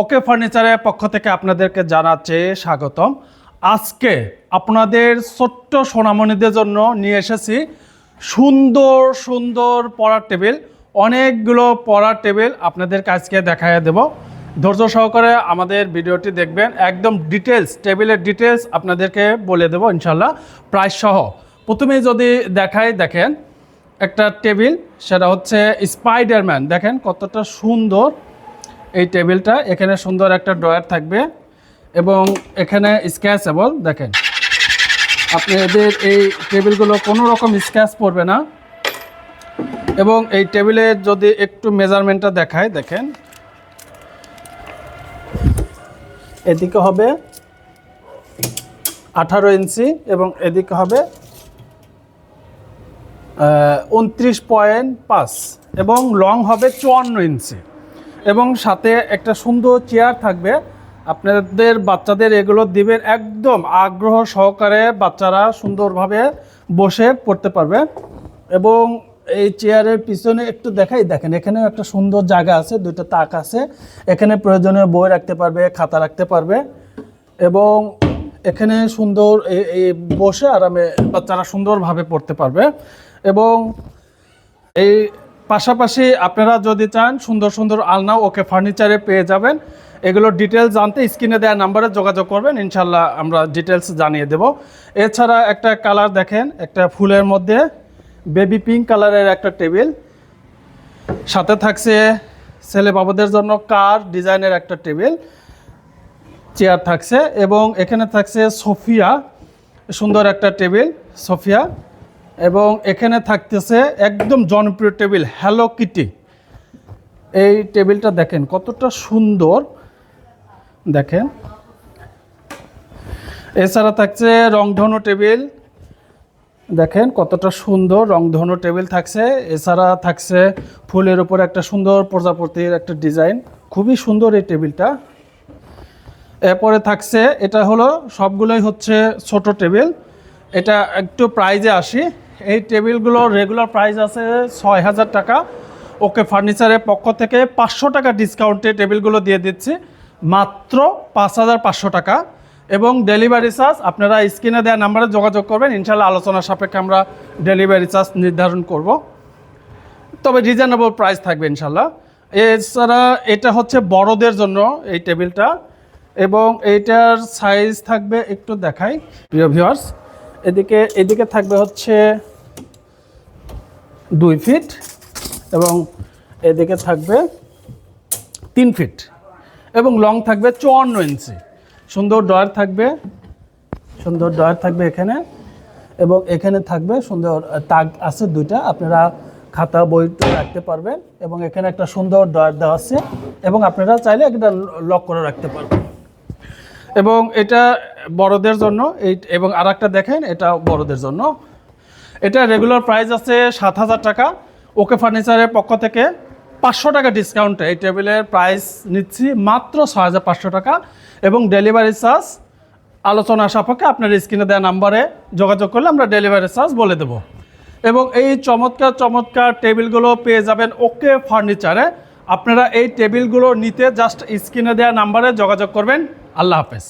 ওকে ফার্নিচারের পক্ষ থেকে আপনাদেরকে জানাচ্ছে স্বাগতম। আজকে আপনাদের ছোট্ট সোনামণিদের জন্য নিয়ে এসেছি সুন্দর সুন্দর পড়ার টেবিল। অনেকগুলো পড়ার টেবিল আপনাদেরকে আজকে দেখায় দেব। ধৈর্য সহকারে আমাদের ভিডিওটি দেখবেন। একদম ডিটেলস টেবিলের ডিটেলস আপনাদেরকে বলে দেবো ইনশাল্লাহ প্রাইস সহ। প্রথমেই যদি দেখাই, দেখেন একটা টেবিল, সেটা হচ্ছে স্পাইডারম্যান দেখেন কতটা সুন্দর এই টেবিলটা, এখানে সুন্দর একটা ড্রয়ার থাকবে এবং এখানে স্ক্যাচেবল দেখেন। আপনি এদের এই টেবিলগুলো কোনো রকম স্ক্যাচ পড়বে না এবং এই টেবিলে যদি একটু মেজারমেন্টটা দেখায়, দেখেন। এদিকে হবে আঠারো ইঞ্চি এবং এদিকে হবে উনত্রিশ পয়েন্ট পাঁচ এবং লং হবে চুয়ান্ন ইঞ্চি। এবং সাথে একটা সুন্দর চেয়ার থাকবে। আপনাদের বাচ্চাদের এগুলো দিবেন একদম আগ্রহ সহকারে বাচ্চারা সুন্দরভাবে বসে পড়তে পারবে। এবং এই চেয়ারের পিছনে একটু দেখাই, দেখেন এখানেও একটা সুন্দর জায়গা আছে, দুইটা তাক আছে। এখানে প্রয়োজনীয় বই রাখতে পারবে, খাতা রাখতে পারবে। এবং এখানে সুন্দর বসে আরামে বাচ্চারা সুন্দরভাবে পড়তে পারবে। এবং এই পাশাপাশি আপনারা যদি চান সুন্দর সুন্দর আলনা ওকে ফার্নিচারে পেয়ে যাবেন। এগুলোর ডিটেলস জানতে স্ক্রিনে দেওয়া নাম্বারে যোগাযোগ করবেন ইনশাল্লাহ আমরা ডিটেলস জানিয়ে দেব। এছাড়া একটা কালার দেখেন, একটা ফুলের মধ্যে বেবি পিঙ্ক কালারের একটা টেবিল সাথে থাকছে ছেলে বাবুদের জন্য কার ডিজাইনের একটা টেবিল চেয়ার থাকছে এবং এখানে থাকছে সোফিয়া সুন্দর একটা টেবিল সোফিয়া এবং এখানে থাকতেছে একদম জনপ্রিয় টেবিল হ্যালো কিটি এই টেবিলটা দেখেন কতটা সুন্দর। দেখেন। এছাড়া থাকছে রংধনু টেবিল। দেখেন কতটা সুন্দর রংধনু টেবিল থাকছে। এছাড়া থাকছে ফুলের উপর একটা সুন্দর প্রজাপতির একটা ডিজাইন। খুবই সুন্দর এই টেবিলটা। এরপরে থাকছে, এটা হলো সবগুলোই হচ্ছে ছোট টেবিল। এটা একটু প্রাইজে আসি। এই টেবিলগুলোর রেগুলার প্রাইস আছে ছয় হাজার টাকা। ওকে ফার্নিচারের পক্ষ থেকে পাঁচশো টাকা ডিসকাউন্টে টেবিলগুলো দিয়ে দিচ্ছি। মাত্র পাঁচ হাজার পাঁচশো টাকা। এবং ডেলিভারি চার্জ আপনারা স্ক্রিনে দেওয়া নাম্বারে যোগাযোগ করবেন। ইনশাল্লাহ আলোচনা সাপেক্ষে আমরা ডেলিভারি চার্জ নির্ধারণ করব। তবে রিজনেবল প্রাইস থাকবে ইনশাল্লাহ এছাড়া এটা হচ্ছে বড়দের জন্য এই টেবিলটা। এবং এইটার সাইজ থাকবে, একটু দেখাই। প্রিয় ভিউয়ার্স এদিকে এদিকে থাকবে হচ্ছে দুই ফিট এবং এদিকে থাকবে তিন ফিট এবং লং থাকবে চুয়ান্ন ইঞ্চি। সুন্দর ডয়ার থাকবে, সুন্দর ডয়ার থাকবে এখানে এবং এখানে থাকবে সুন্দর তাক আছে দুইটা, আপনারা খাতা, বই রাখতে পারবেন এবং এখানে একটা সুন্দর ডয়ার দেওয়া আছে এবং আপনারা চাইলে একটা লক করে রাখতে পারবেন। এবং এটা বড়দের জন্য, এই এবং আর একটা দেখেন, এটা বড়দের জন্য। এটা রেগুলার প্রাইস আছে সাত হাজার টাকা। ওকে ফার্নিচারের পক্ষ থেকে পাঁচশো টাকা ডিসকাউন্টে এই টেবিলের প্রাইস নিচ্ছি মাত্র ছয় হাজার পাঁচশো টাকা। এবং ডেলিভারি চার্জ আলোচনা সাপেক্ষে আপনার স্ক্রিনে দেওয়া নাম্বারে যোগাযোগ করলে আমরা ডেলিভারি চার্জ বলে দেব। এবং এই চমৎকার চমৎকার টেবিলগুলো পেয়ে যাবেন ওকে ফার্নিচারে। আপনারা এই টেবিলগুলো নিতে জাস্ট স্ক্রিনে দেওয়া নাম্বারে যোগাযোগ করবেন। আল্লাহ হাফেজ।